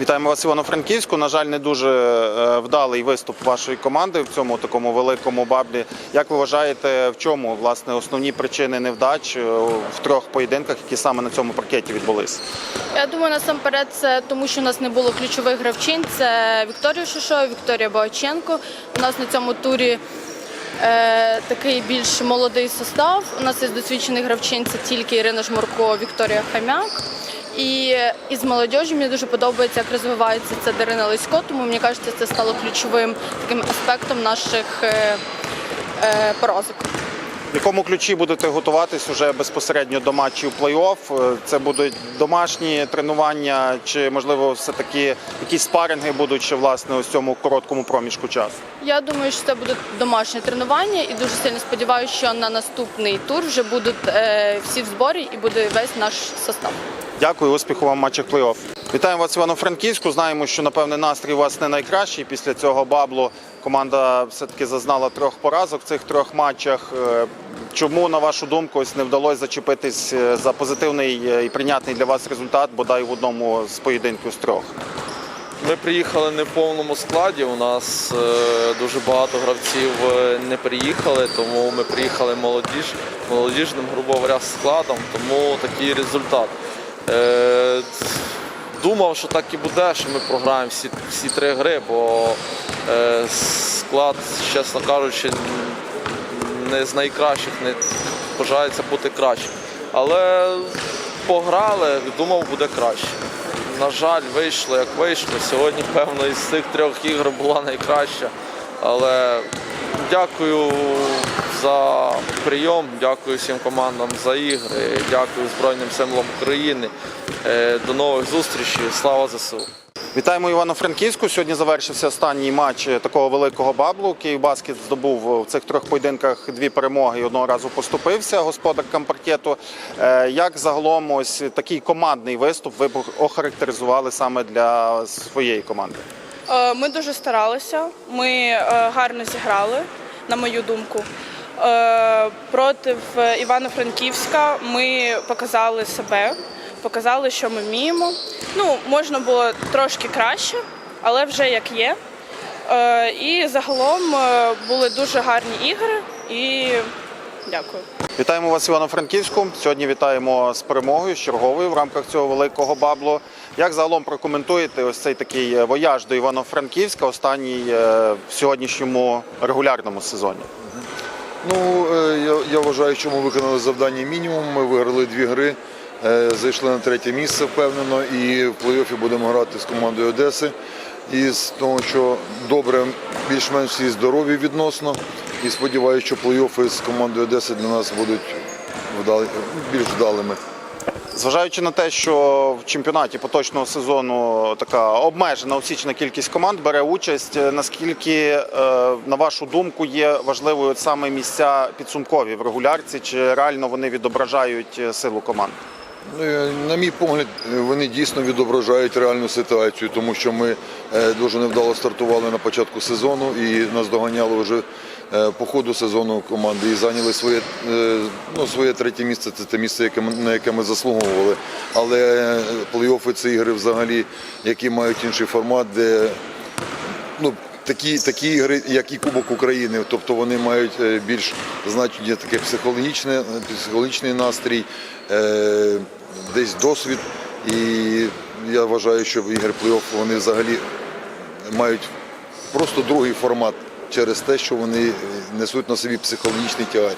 Вітаємо вас, Івано-Франківську. На жаль, не дуже е, вдалий виступ вашої команди в цьому такому великому баблі. Як ви вважаєте, в чому власне основні причини невдач е, в трьох поєдинках, які саме на цьому паркеті відбулись? Я думаю, насамперед це тому, що у нас не було ключових гравчин. Це Вікторія Шишова, Вікторія Богаченко. У нас на цьому турі е, такий більш молодий состав. У нас із досвідчених гравчин це тільки Ірина Жмурко, Вікторія Хам'як. І із молодіжі мені дуже подобається, як розвивається ця Дарина Лисько, тому мені кажеться, це стало ключовим таким аспектом наших е, е, поразок. В якому ключі будете готуватись уже безпосередньо до матчів плей-офф? Е, Це будуть домашні тренування, чи можливо все-таки якісь спаринги будуть ще власне ось цьому короткому проміжку часу? Я думаю, що це буде домашнє тренування, і дуже сильно сподіваюся, що на наступний тур вже будуть е, всі в зборі і буде весь наш состав. Дякую, успіху вам в матчах плей-офф. Вітаємо вас, Івано-Франківську. Знаємо, що напевне настрій у вас не найкращий. Після цього баблу команда все-таки зазнала трьох поразок в цих трьох матчах. Е, Чому, на вашу думку, ось не вдалося зачепитись е, за позитивний е, і прийнятний для вас результат, бодай в одному з поєдинків з трьох? Ми приїхали не в повному складі. У нас дуже багато гравців не приїхали, тому ми приїхали молодіж, молодіжним, грубо говоря, складом, тому такий результат. Думав, що так і буде, що ми програємо всі, всі три гри, бо е, склад, чесно кажучи, не з найкращих, не бажається бути кращим. Але пограли, думав, буде краще. На жаль, вийшло як вийшло. Сьогодні, певно, із цих трьох ігор була найкраща. Але дякую за прийом, дякую всім командам за ігри, дякую Збройним силам України. Е, До нових зустрічей. Слава ЗСУ! Вітаємо Івано-Франківську. Сьогодні завершився останній матч такого великого баблу. Київбаскет здобув в цих трьох поєдинках дві перемоги і одного разу поступився господаркам паркету. Е, Як загалом ось такий командний виступ ви б охарактеризували саме для своєї команди? Е, Ми дуже старалися, ми е, гарно зіграли, на мою думку. Е, Проти Івано-Франківська ми показали себе, показали, що ми вміємо. Ну, можна було трошки краще, але вже як є. Е, І загалом е, були дуже гарні ігри і дякую. Вітаємо вас, Івано-Франківську. Сьогодні вітаємо з перемогою з черговою в рамках цього великого баблу. Як загалом прокоментуєте ось цей такий е, вояж до Івано-Франківська, останній е, в сьогоднішньому регулярному сезоні? Ну, я, я вважаю, що ми виконали завдання мінімум. Ми виграли дві гри, зайшли на третє місце впевнено, і в плей-оффі будемо грати з командою Одеси. І з того, що добре, більш-менш всі здорові відносно. І сподіваюся, що плей-оффи з командою Одеси для нас будуть вдали, більш вдалими. Зважаючи на те, що в чемпіонаті поточного сезону така обмежена осічна кількість команд бере участь, е, наскільки, е, на вашу думку, є важливою саме місця підсумкові в регулярці, чи реально вони відображають е, силу команд? Ну, На мій погляд, е, вони дійсно відображають реальну ситуацію, тому що ми е, дуже невдало стартували на початку сезону і нас доганяли вже е, по ходу сезону команди і зайняли своє, ну, своє третє місце. Це те місце, на яке ми заслуговували. Але плей-оффи це ігри взагалі, які мають інший формат, де ну, такі, такі ігри, як і Кубок України, тобто вони мають е, більш значення таке психологічне, психологічний настрій, е, десь досвід. І я вважаю, що в ігри плей-офф вони взагалі мають просто другий формат через те, що вони несуть на собі психологічний тягар.